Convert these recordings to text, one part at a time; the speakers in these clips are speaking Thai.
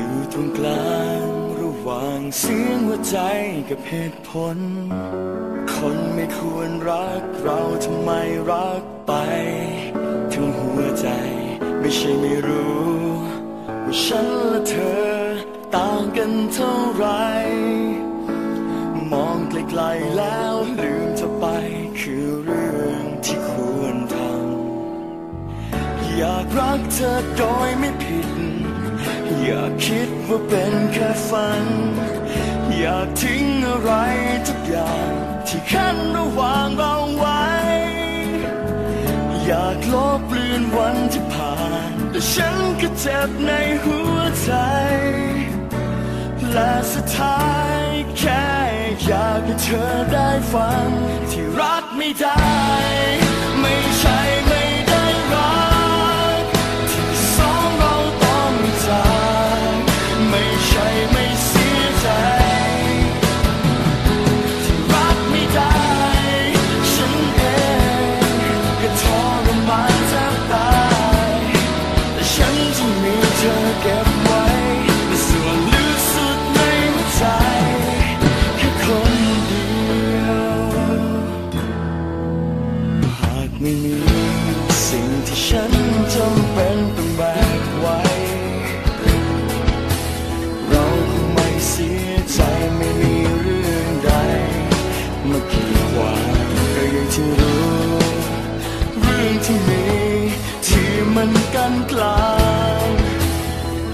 อยู่ตรงกลางระหว่างเสียงหัวใจกับเหตุผล คนไม่ควรรักเราทำไมรักไป ทั้งหัวใจไม่ใช่ไม่รู้ว่าฉันและเธอต่างกันเท่าไหรมองไกลๆแล้วลืมเธอไปคือเรื่องที่ควรทำอยากรักเธอโดยไม่ผิด อยากคิดว่าเป็นแค่ฝัน อยากทิ้งอะไรทุกอย่าง ที่ขั้นระหว่างเราไว้ อยากลบเลือนวันที่ผ่าน แต่ฉันก็เจ็บในหัวใจ และสุดท้ายแค่อยากให้เธอได้ฟังที่รักไม่ได้ ไม่มีสิ่งที่ฉันจำเป็นต้องแบกไว้ เราคงไม่เสียใจไม่มีเรื่องใดมากีดขวางก็ยังที่รู้เรื่องที่มีที่มันกันกลาง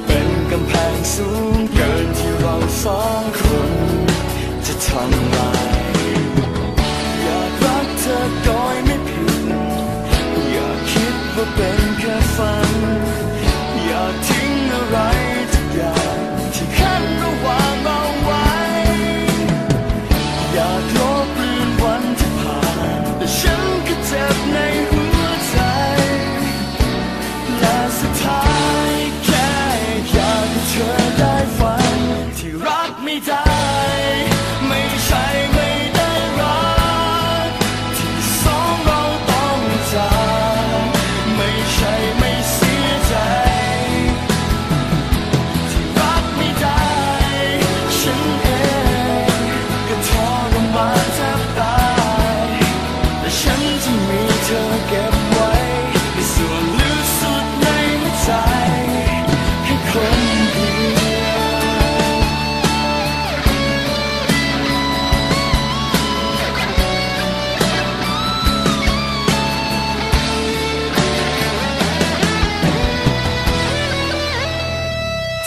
เป็นกำแพงสูงเกินที่เราสองคนจะทำลายอยากรักเธอโดยไม่ผิด ว่าเป็นแค่ฝัน เธอเก็บไว้ในส่วนลึกสุดในหัวใจ ให้คนเดียว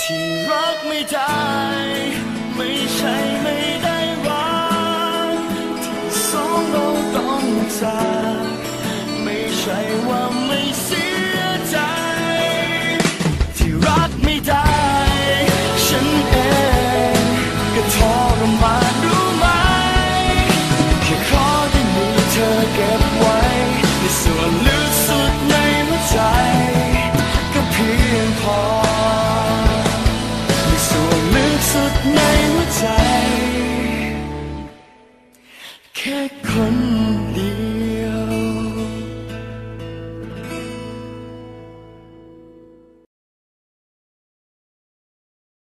ที่รักไม่ได้ ใจว่าไม่เสียใจ ที่รักไม่ได้ ฉันเองก็ทรมาดูไหม แค่ขอได้มีเธอเก็บไว้ ในส่วนลึกสุดในหัวใจ ก็เพียงพอ ในส่วนลึกสุดในหัวใจ